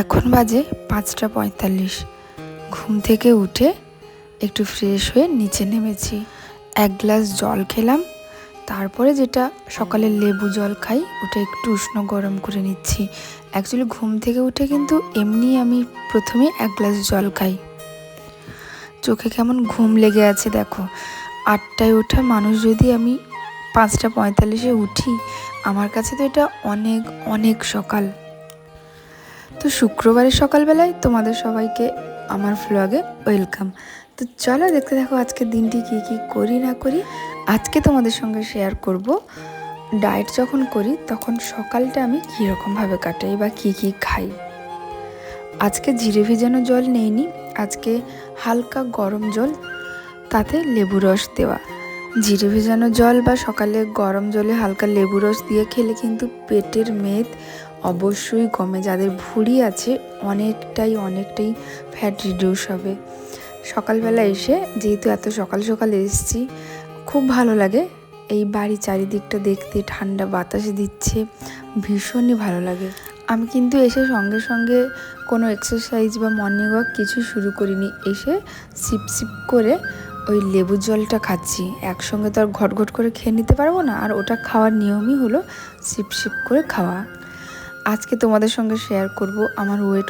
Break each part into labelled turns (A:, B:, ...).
A: এখন বাজে পাঁচটা পঁয়তাল্লিশ। ঘুম থেকে উঠে একটু ফ্রেশ হয়ে নিচে নেমেছি। এক গ্লাস জল খেলাম, তারপরে যেটা সকালে লেবু জল খাই, ওটা একটু উষ্ণ গরম করে নিচ্ছি। অ্যাকচুয়ালি ঘুম থেকে উঠে কিন্তু এমনি আমি প্রথমে এক গ্লাস জল খাই। চোখে কেমন ঘুম লেগে আছে দেখো। আটটায় ওঠা মানুষ যদি আমি পাঁচটা পঁয়তাল্লিশে উঠি, আমার কাছে তো এটা অনেক অনেক সকাল। তো শুক্রবারের সকালবেলায় তোমাদের সবাইকে আমার ভ্লগে ওয়েলকাম তো চলো দেখতে দেখো আজকের দিনটি কী কী করি না করি। আজকে তোমাদের সঙ্গে শেয়ার করব ডায়েট যখন করি, তখন সকালটা আমি কীরকমভাবে কাটাই বা কী কী খাই। আজকে জিরে ভেজানো জল নেইনি, আজকে হালকা গরম জল, তাতে লেবু রস দেওয়া। জিরে ভেজানো জল বা সকালে গরম জলে হালকা লেবু রস দিয়ে খেলে কিন্তু পেটের মেদ অবশ্যই কমে যাদের ভুঁড়ি আছে, অনেকটাই অনেকটাই ফ্যাট রিডিউস হবে। সকালবেলা এসে যেহেতু এত সকাল সকাল এসেছি, খুব ভালো লাগে। এই বাড়ি চারিদিকটা দেখতে, ঠান্ডা বাতাস দিচ্ছে, ভীষণই ভালো লাগে। আমি কিন্তু এসে সঙ্গে সঙ্গে কোনো এক্সারসাইজ বা মর্নিং ওয়াক কিছু শুরু করিনি। এসে সিপ সিপ করে ওই লেবু জলটা খাচ্ছি। একসঙ্গে তো আর ঘট ঘট করে খেয়ে নিতে পারব না। আর ওটা খাওয়ার নিয়মই হলো সিপ সিপ করে খাওয়া। আজকে তোমাদের সঙ্গে শেয়ার করব আমার ওয়েট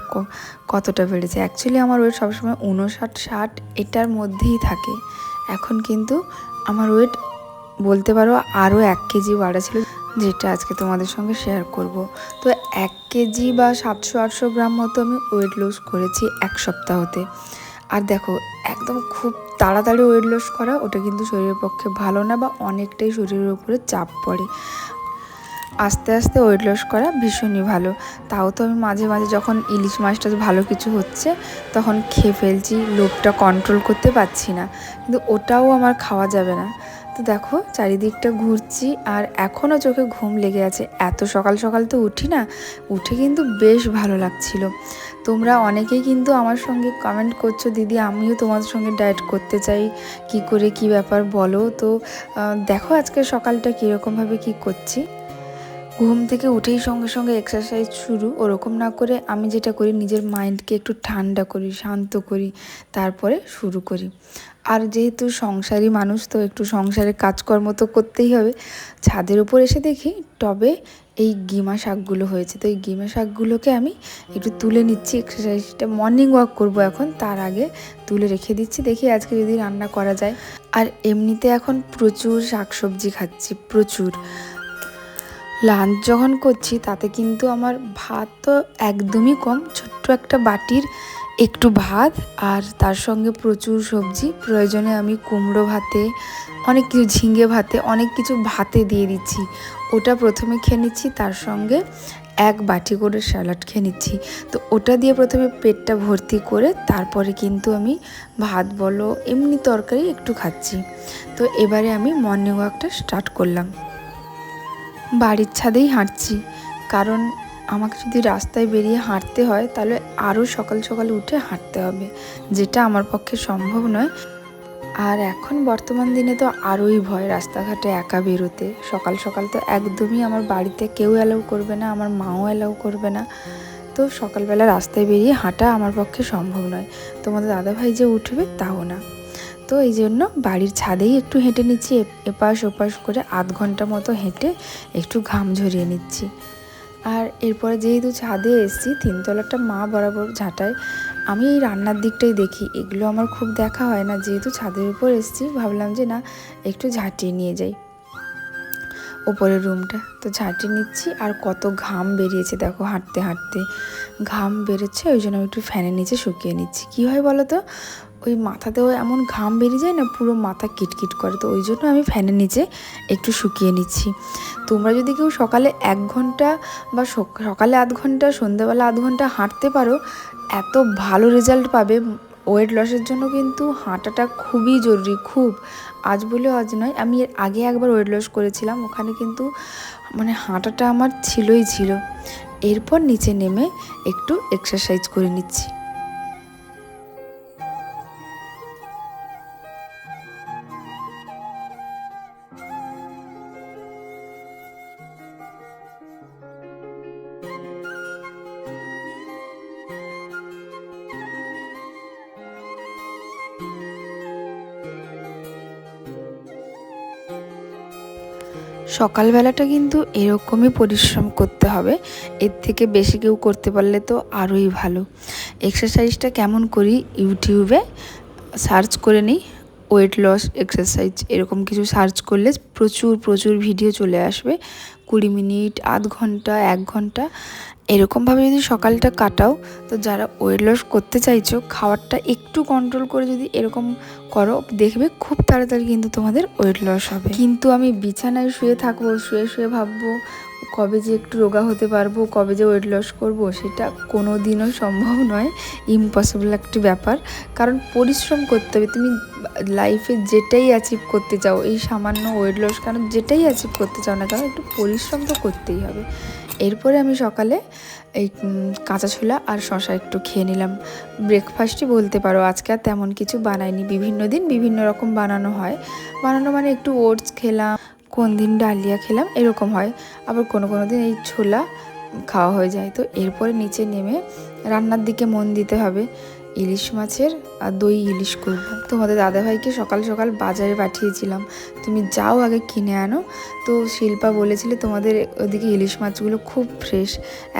A: কতটা বেড়েছে। অ্যাকচুয়ালি আমার ওয়েট সবসময় উনষাট ষাট, এটার মধ্যেই থাকে। এখন কিন্তু আমার ওয়েট বলতে পারো আরও এক কেজি বাড়া ছিল যেটা আজকে তোমাদের সঙ্গে শেয়ার করব। তো এক কেজি বা সাতশো, আটশো গ্রাম মতো আমি ওয়েট লস করেছি এক সপ্তাহতে। আর দেখো, একদম খুব তাড়াতাড়ি ওয়েট লস করা, ওটা কিন্তু শরীরের পক্ষে ভালো না বা অনেকটাই শরীরের উপরে চাপ পড়ে। আস্তে আস্তে ওয়েট লস করা ভীষণই ভালো। তাও তো আমি মাঝে মাঝে যখন ইলিশ মাছটা ভালো কিছু হচ্ছে, তখন খেয়ে ফেলছি, লোভটা কন্ট্রোল করতে পারছি না। কিন্তু ওটাও আমার খাওয়া যাবে না। তো দেখো, চারিদিকটা ঘুরছি আর এখনও চোখে ঘুম লেগে আছে। এত সকাল সকাল তো উঠি না, উঠে কিন্তু বেশ ভালো লাগছিল। তোমরা অনেকেই কিন্তু আমার সঙ্গে কমেন্ট করছ, দিদি, আমিও তোমাদের সঙ্গে ডায়েট করতে চাই। কি করে, কি ব্যাপার বলো? তো দেখো আজকে সকালটা কীরকমভাবে কি করছি। ঘুম থেকে উঠেই সঙ্গে সঙ্গে এক্সারসাইজ শুরু, ওরকম না করে আমি যেটা করি, নিজের মাইন্ডকে একটু ঠান্ডা করি, শান্ত করি, তারপরে শুরু করি। আর যেহেতু সংসারী মানুষ, তো একটু সংসারে কাজকর্ম তো করতেই হবে। ছাদের উপর এসে দেখি, টবে এই গিমা শাকগুলো হয়েছে। তো এই গিমা শাকগুলোকে আমি একটু তুলে নিচ্ছি এক্সারসাইজটা মর্নিং ওয়াক করব এখন, তার আগে তুলে রেখে দিচ্ছি। দেখি আজকে যদি রান্না করা যায়। আর এমনিতে এখন প্রচুর শাকসবজি খাচ্ছি, প্রচুর। লাঞ্চ যখন করছি, তাতে কিন্তু আমার ভাত তো একদমই কম। ছোট্ট একটা বাটির একটু ভাত আর তার সঙ্গে প্রচুর সবজি। প্রয়োজনে আমি কুমড়ো ভাতে, অনেক কিছু ঝিঙে ভাতে, অনেক কিছু ভাতে দিয়ে দিচ্ছি। ওটা প্রথমে খেয়ে নিচ্ছি, তার সঙ্গে এক বাটি করে স্যালাড খেয়ে নিচ্ছি। তো ওটা দিয়ে প্রথমে পেটটা ভর্তি করে তারপরে কিন্তু আমি ভাত বলো, এমনি তরকারি একটু খাচ্ছি। তো এবারে আমি মর্নিং ওয়াকটা স্টার্ট করলাম। বাড়ির ছাদেই হাঁটছি। কারণ আমাকে যদি রাস্তায় বেরিয়ে হাঁটতে হয়, তাহলে আরও সকাল সকাল উঠে হাঁটতে হবে। যেটা আমার পক্ষে সম্ভব নয়। আর এখন বর্তমান দিনে তো আরোই ভয় রাস্তাঘাটে একা বেরোতে। সকাল সকাল তো একদমই আমার বাড়িতে কেউ অ্যালাউ করবে না, আমার মাও অ্যালাউ করবে না। তো সকালবেলা রাস্তায় বেরিয়ে হাঁটা আমার পক্ষে সম্ভব নয়। তোমাদের দাদাভাই যে উঠবে, তাও না। তো এই জন্য বাড়ির ছাদেই একটু হেঁটে নিচ্ছি এপাশ ওপাশ করে আধ ঘণ্টা মতো হেঁটে একটু ঘাম ঝরিয়ে নিচ্ছি। আর এরপরে যেহেতু ছাদে এসেছি, তিনতলাটা মা বরাবর ঝাঁটায়, আমি এই রান্নার দিকটাই দেখি। এগুলো আমার খুব দেখা হয় না, যেহেতু ছাদের উপর এসেছি, ভাবলাম যে না, একটু ঝাঁটিয়ে নিয়ে যাই ওপরের রুমটা। তো ঝাঁটিয়ে নিচ্ছি, আর কত ঘাম বেরিয়েছে দেখো হাঁটতে হাঁটতে। ঘাম বেরোচ্ছে, ওই জন্য আমি একটু ফ্যানের নিচে শুকিয়ে নিচ্ছি। কী হয় বলো তো? ওই মাথাতেও এমন ঘাম বেরিয়ে যায় না, পুরো মাথা কিটকিট করে। তো ওই জন্য আমি ফ্যানের নিচে একটু শুকিয়ে নিচ্ছি। তোমরা যদি কেউ সকালে এক ঘণ্টা বা সকালে আধ ঘণ্টা, সন্ধ্যেবেলা আধ ঘণ্টা হাঁটতে পারো, এত ভালো রেজাল্ট পাবে। ওয়েট লসের জন্য কিন্তু হাঁটাটা খুবই জরুরি, খুব। আজ বলে আজ নয়, আমি এর আগে একবার ওয়েট লস করেছিলাম, ওখানে কিন্তু মানে হাঁটাটা আমার ছিলই ছিল। এরপর নিচে নেমে একটু এক্সারসাইজ করে নিচ্ছি। সকালবেলাটা কিন্তু এরকমই পরিশ্রম করতে হবে। এর থেকে বেশি কেউ করতে পারলে তো আরোই ভালো। এক্সারসাইজটা কেমন করি? ইউটিউবে সার্চ করে নিই। ওয়েট লস এক্সারসাইজ এরকম কিছু সার্চ করলে প্রচুর প্রচুর ভিডিও চলে আসবে। কুড়ি মিনিট, আধ ঘণ্টা, এক ঘণ্টা এরকমভাবে যদি সকালটা কাটাও, তো যারা ওয়েট লস করতে চাইছো, খাবারটা একটু কন্ট্রোল করে যদি এরকম করো, দেখবে খুব তাড়াতাড়ি কিন্তু তোমাদের ওয়েট লস হবে। কিন্তু আমি বিছানায় শুয়ে থাকব, শুয়ে শুয়ে ভাববো কবে যে একটু রোগা হতে পারব, কবে যে ওয়েট লস করব, সেটা কোনো দিনও সম্ভব নয়। ইম্পসিবল একটি ব্যাপার। কারণ পরিশ্রম করতে হবে। তুমি লাইফে যেটাই অ্যাচিভ করতে চাও, এই সামান্য ওয়েট লস কারণ যেটাই অ্যাচিভ করতে চাও না কারণ একটু পরিশ্রম তো করতেই হবে। এরপরে আমি সকালে এই কাঁচা ছোলা আর শশা একটু খেয়ে নিলাম। ব্রেকফাস্টই বলতে পারো, আজকে আর তেমন কিছু বানাইনি। বিভিন্ন দিন বিভিন্ন রকম বানানো হয়। বানানো মানে একটু ওটস খেলাম কোন দিন ডালিয়া খেলাম, এরকম হয়। আবার কোনো কোনো দিন এই ছোলা খাওয়া হয়ে যায়। তো এরপরে নিচে নেমে রান্নার দিকে মন দিতে হবে। ইলিশ মাছের আর দই ইলিশ করব। তোমাদের দাদাভাইকে সকাল সকাল বাজারে পাঠিয়েছিলাম। তুমি যাও আগে কিনে আনো। তো শিল্পা বলেছিলে তোমাদের ওদিকে ইলিশ মাছগুলো খুব ফ্রেশ।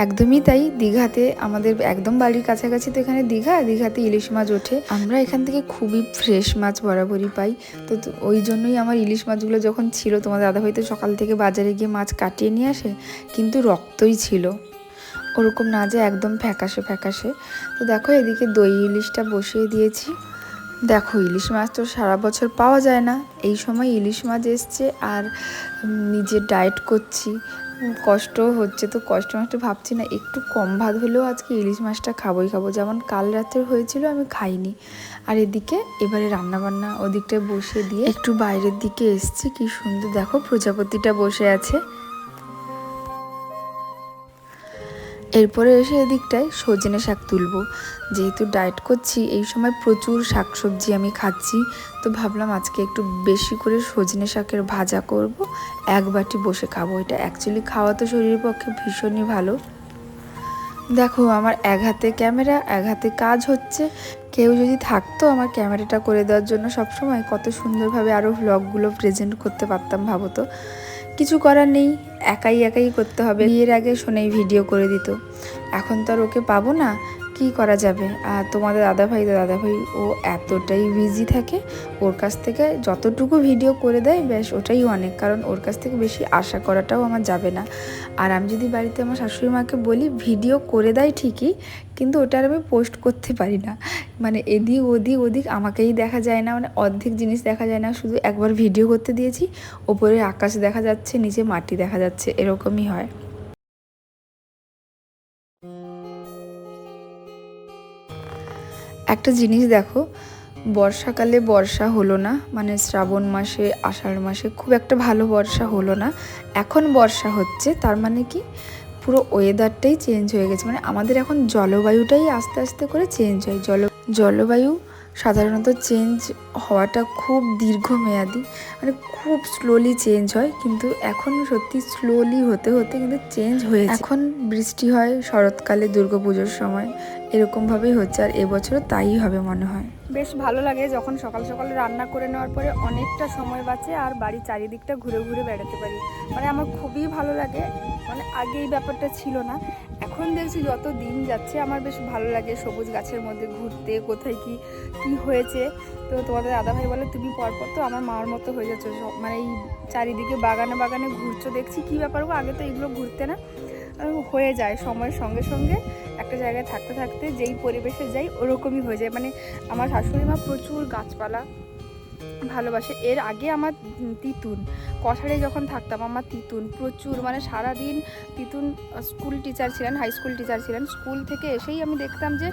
A: একদমই তাই, দীঘাতে আমাদের একদম বাড়ির কাছাকাছি তো এখানে দীঘা, দীঘাতে ইলিশ মাছ ওঠে। আমরা এখান থেকে খুবই ফ্রেশ মাছ বরাবরই পাই। তো ওই জন্যই আমার ইলিশ মাছগুলো যখন ছিল, তোমাদের দাদাভাই তো সকাল থেকে বাজারে গিয়ে মাছ কাটিয়ে নিয়ে আসে, কিন্তু রক্তই ছিল। ওরকম না যে একদম ফ্যাকাশে ফ্যাকাশে। তো দেখো এদিকে দই ইলিশটা বসিয়ে দিয়েছি। দেখো ইলিশ মাছ তো সারা বছর পাওয়া যায় না। এই সময় ইলিশ মাছ এসছে আর নিজে ডায়েট করছি। কষ্ট হচ্ছে তো কষ্ট মাছটা ভাবছি না, একটু কম ভাত হলেও আজকে ইলিশ মাছটা খাবোই খাব। যেমন কাল রাতের হয়েছিল আমি খাইনি। আর এদিকে এবারে রান্না বান্না ওদিকটায় বসে দিয়ে একটু বাইরের দিকে এসছি। কি সুন্দর, দেখো প্রজাপতিটা বসে আছে। এরপরে এসে এদিকটায় সজনে শাক তুলবো। যেহেতু ডায়েট করছি, এই সময় প্রচুর শাকসবজি আমি খাচ্ছি, তো ভাবলাম আজকে একটু বেশি করে সজনে শাকের ভাজা করব, এক বাটি বসে খাব। এটা অ্যাকচুয়ালি খাওয়া তো শরীরের পক্ষে ভীষণই ভালো। দেখো, আমার এক হাতে ক্যামেরা এক হাতে কাজ হচ্ছে। কেউ যদি থাকতো আমার ক্যামেরাটা করে দেওয়ার জন্য সবসময় কত সুন্দরভাবে আরও ভ্লগগুলো প্রেজেন্ট করতে পারতাম, ভাবো তো। কিছু করার নেই, একাই একাই করতে হবে। বিয়ের আগে শোনেই ভিডিও করে দিত। এখন তো আর ওকে পাবো না কি করা যাবে? আর তোমাদের দাদাভাই, তো দাদাভাই ও এতটাই বিজি থাকে, ওর কাছ থেকে যতটুকু ভিডিও করে দেয়, ব্যাস ওটাই অনেক। কারণ ওর কাছ থেকে বেশি আশা করাটাও আমার যাবে না। আর আমি যদি বাড়িতে আমার শাশুড়ি মাকে বলি ভিডিও করে দেয় ঠিকই, কিন্তু ওটার আমি পোস্ট করতে পারি না। মানে এদিক, ওদিক ওদিক আমাকেই দেখা যায় না। মানে অর্ধেক জিনিস দেখা যায় না, শুধু একবার ভিডিও করতে দিয়েছি, ওপরে আকাশ দেখা যাচ্ছে, নিচে মাটি দেখা যাচ্ছে, এরকমই হয়। একটা জিনিস দেখো, বর্ষাকালে বর্ষা হলো না মানে শ্রাবণ মাসে, আষাঢ় মাসে খুব একটা ভালো বর্ষা হলো না। এখন বর্ষা হচ্ছে, তার মানে কি? পুরো ওয়েদারটাই চেঞ্জ হয়ে গেছে। মানে আমাদের এখন জলবায়ুটাই আস্তে আস্তে করে চেঞ্জ হয়। জল, জলবায়ু সাধারণত চেঞ্জ হওয়াটা খুব দীর্ঘমেয়াদী মানে খুব স্লোলি চেঞ্জ হয়। কিন্তু এখন সত্যি স্লোলি হতে হতে কিন্তু চেঞ্জ হয়েছে। এখন বৃষ্টি হয় শরৎকালে, দুর্গাপুজোর সময়। এরকমভাবেই হচ্ছে আর এবছরও তাই হবে মনে হয়।
B: বেশ ভালো লাগে যখন সকাল সকাল রান্না করে নেওয়ার পরে অনেকটা সময় বাঁচে আর বাড়ির চারিদিকটা ঘুরে ঘুরে বেড়াতে পারি। মানে আমার খুবই ভালো লাগে। মানে আগে এই ব্যাপারটা ছিল না। এখন দেখছি যত দিন যাচ্ছে আমার বেশ ভালো লাগে সবুজ গাছের মধ্যে ঘুরতে, কোথায় কি কি হয়েছে। তো তোমাদের দাদাভাই বলে, তুমি পরপর তো আমার মার মতো হয়ে যাচ্ছ। মানে এই চারিদিকে বাগানে বাগানে ঘুরছো। দেখছি কি ব্যাপার আগে তো এগুলো ঘুরতে না। হয়ে যায় সময়ের সঙ্গে সঙ্গে। একটা জায়গায় থাকতে থাকতে যেই পরিবেশে যাই ওরকমই হয়ে যায়। মানে আমার শাশুড়ি মা প্রচুর গাছপালা ভালোবাসে। এর আগে আমার তিতুন কষারে যখন থাকতাম আমার তিতুন প্রচুর। মানে সারা দিন তিতুন স্কুল টিচার ছিলেন, হাই স্কুল টিচার ছিলেন। স্কুল থেকে এসেই আমি দেখতাম যে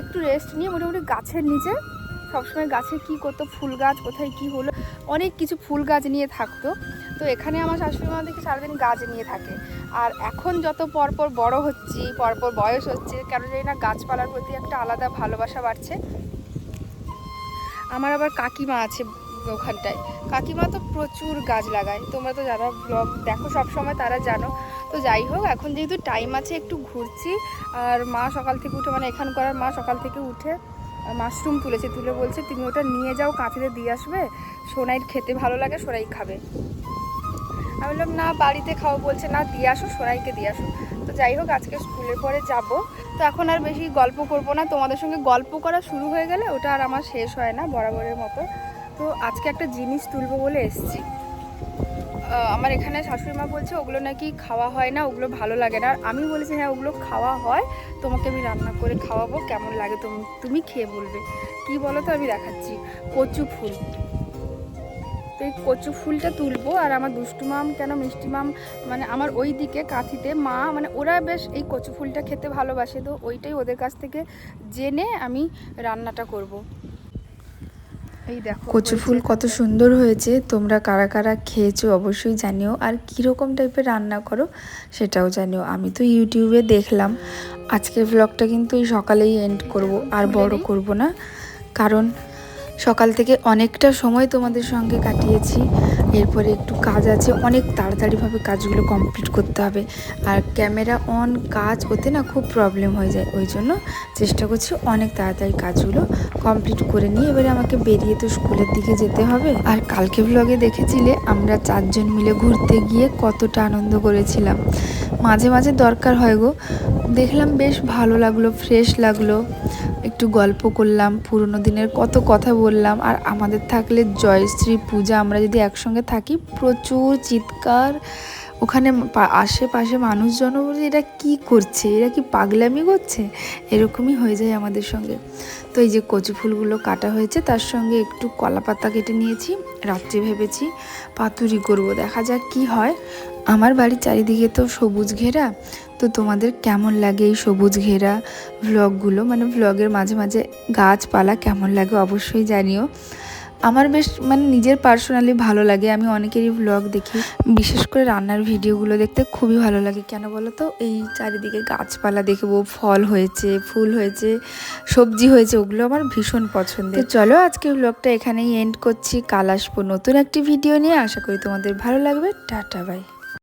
B: একটু রেস্ট নিয়ে মোটামুটি গাছের নিচে সবসময় গাছে কি করতো, ফুল গাছ কোথায় কি হলো, অনেক কিছু ফুল গাছ নিয়ে থাকতো। তো এখানে আমার শাশুড়ি মা দেখি সারাদিন গাছ নিয়ে থাকে। আর এখন যত পরপর বড় হচ্ছি, পরপর বয়স হচ্ছে, কেন জানি না গাছপালার প্রতি একটা আলাদা ভালোবাসা বাড়ছে। আমার আবার কাকিমা আছে ওখানটায়। কাকিমা তো প্রচুর গাছ লাগায়। তোমরা তো যারা ব্লগ দেখো সব সময় তারা জানো। তো যাই হোক, এখন যেহেতু টাইম আছে, একটু ঘুরছি। আর মা সকাল থেকে উঠে মানে এখান করার মা সকাল থেকে উঠে মাশরুম তুলেছে। তুলে বলছে, তুমি ওটা নিয়ে যাও কাঁথিতে দিয়ে আসবে। সোনাইর খেতে ভালো লাগে, সোনাই খাবে। আমি বললাম, না, বাড়িতে খাও। বলছে, না, দিয়ে আসো, সোনাইকে দিয়ে আসো। তো যাই হোক, আজকে স্কুলের পরে যাব। তো এখন আর বেশি গল্প করব না। তোমাদের সঙ্গে গল্প করা শুরু হয়ে গেলে ওটা আর আমার শেষ হয় না, বরাবরের মতো। তো আজকে একটা জিনিস তুলবো বলে এসেছি। আমার এখানে শাশুড়ি মা বলছে, ওগুলো নাকি খাওয়া হয় না, ওগুলো ভালো লাগে না। আর আমি বলেছি হ্যাঁ ওগুলো খাওয়া হয়। তোমাকে আমি রান্না করে খাওয়াবো, কেমন লাগে তুমি তুমি খেয়ে বলবে। কি বলো তো, আমি দেখাচ্ছি। কচু ফুল। তো এই কচু ফুলটা তুলবো, আর আমার দুষ্টু মাম কেন, মিষ্টি মাম মানে আমার ওই দিকে কাঁথিতে, মা মানে ওরা বেশ এই কচু ফুলটা খেতে ভালোবাসে। তো ওইটাই ওদের কাছ থেকে জেনে আমি রান্নাটা করব।
A: কচু ফুল কত সুন্দর হয়েছে। তোমরা কারা কারা খেয়েছো অবশ্যই জানিও। আর কীরকম টাইপের রান্না করো সেটাও জানিও। আমি তো ইউটিউবে দেখলাম। আজকের ব্লগটা কিন্তু এই সকালেই এন্ড করব। আর বড় করব না। কারণ সকাল থেকে অনেকটা সময় তোমাদের সঙ্গে কাটিয়েছি। এরপরে একটু কাজ আছে, অনেক তাড়াতাড়িভাবে কাজগুলো কমপ্লিট করতে হবে। আর ক্যামেরা অন কাজ ওতে না খুব প্রবলেম হয়ে যায়। ওই জন্য চেষ্টা করছি অনেক তাড়াতাড়ি কাজগুলো কমপ্লিট করে নিয়ে এবারে আমাকে বেরিয়ে তো স্কুলের দিকে যেতে হবে। আর কালকে ব্লগে দেখেছিলে আমরা চারজন মিলে ঘুরতে গিয়ে কতটা আনন্দ করেছিলাম। মাঝে মাঝে দরকার হয় গো। দেখলাম বেশ ভালো লাগল ফ্রেশ লাগল। একটু গল্প করলাম, পুরনো দিনের কত কথা বললাম, আর আমাদের থাকলে জয়শ্রী, পূজা, আমরা যদি একসঙ্গে থাকি, প্রচুর চিৎকার। ওখানে আশেপাশে মানুষজনও বলছে, এরা কি করছে? এরা কি পাগলামি করছে? এরকমই হয়ে যায় আমাদের সঙ্গে। তো এই যে কচু ফুলগুলো কাটা হয়েছে, তার সঙ্গে একটু কলা পাতা কেটে নিয়েছি, রাত্রে ভেবেছি পাতুরি করব, দেখা যাক কি হয়। আমার বাড়ির চারিদিকে তো সবুজ ঘেরা তো তোমাদের কেমন লাগে এই সবুজ ঘেরা ভ্লগগুলো মানে ভ্লগের মাঝে মাঝে গাছপালা কেমন লাগে অবশ্যই জানিও। আমার বেশ মানে নিজের পার্সোনালি ভালো লাগে, আমি অনেকেরই ভ্লগ দেখি। বিশেষ করে রান্নার ভিডিওগুলো দেখতে খুবই ভালো লাগে। কেন বলো তো? এই চারিদিকে গাছপালা দেখব, ফল হয়েছে, ফুল হয়েছে, সবজি হয়েছে, ওগুলো আমার ভীষণ পছন্দের। চলো আজকে ভ্লগটা এখানেই এন্ড করছি। কাল আসব নতুন একটি ভিডিও নিয়ে। আশা করি তোমাদের ভালো লাগবে। Tata bye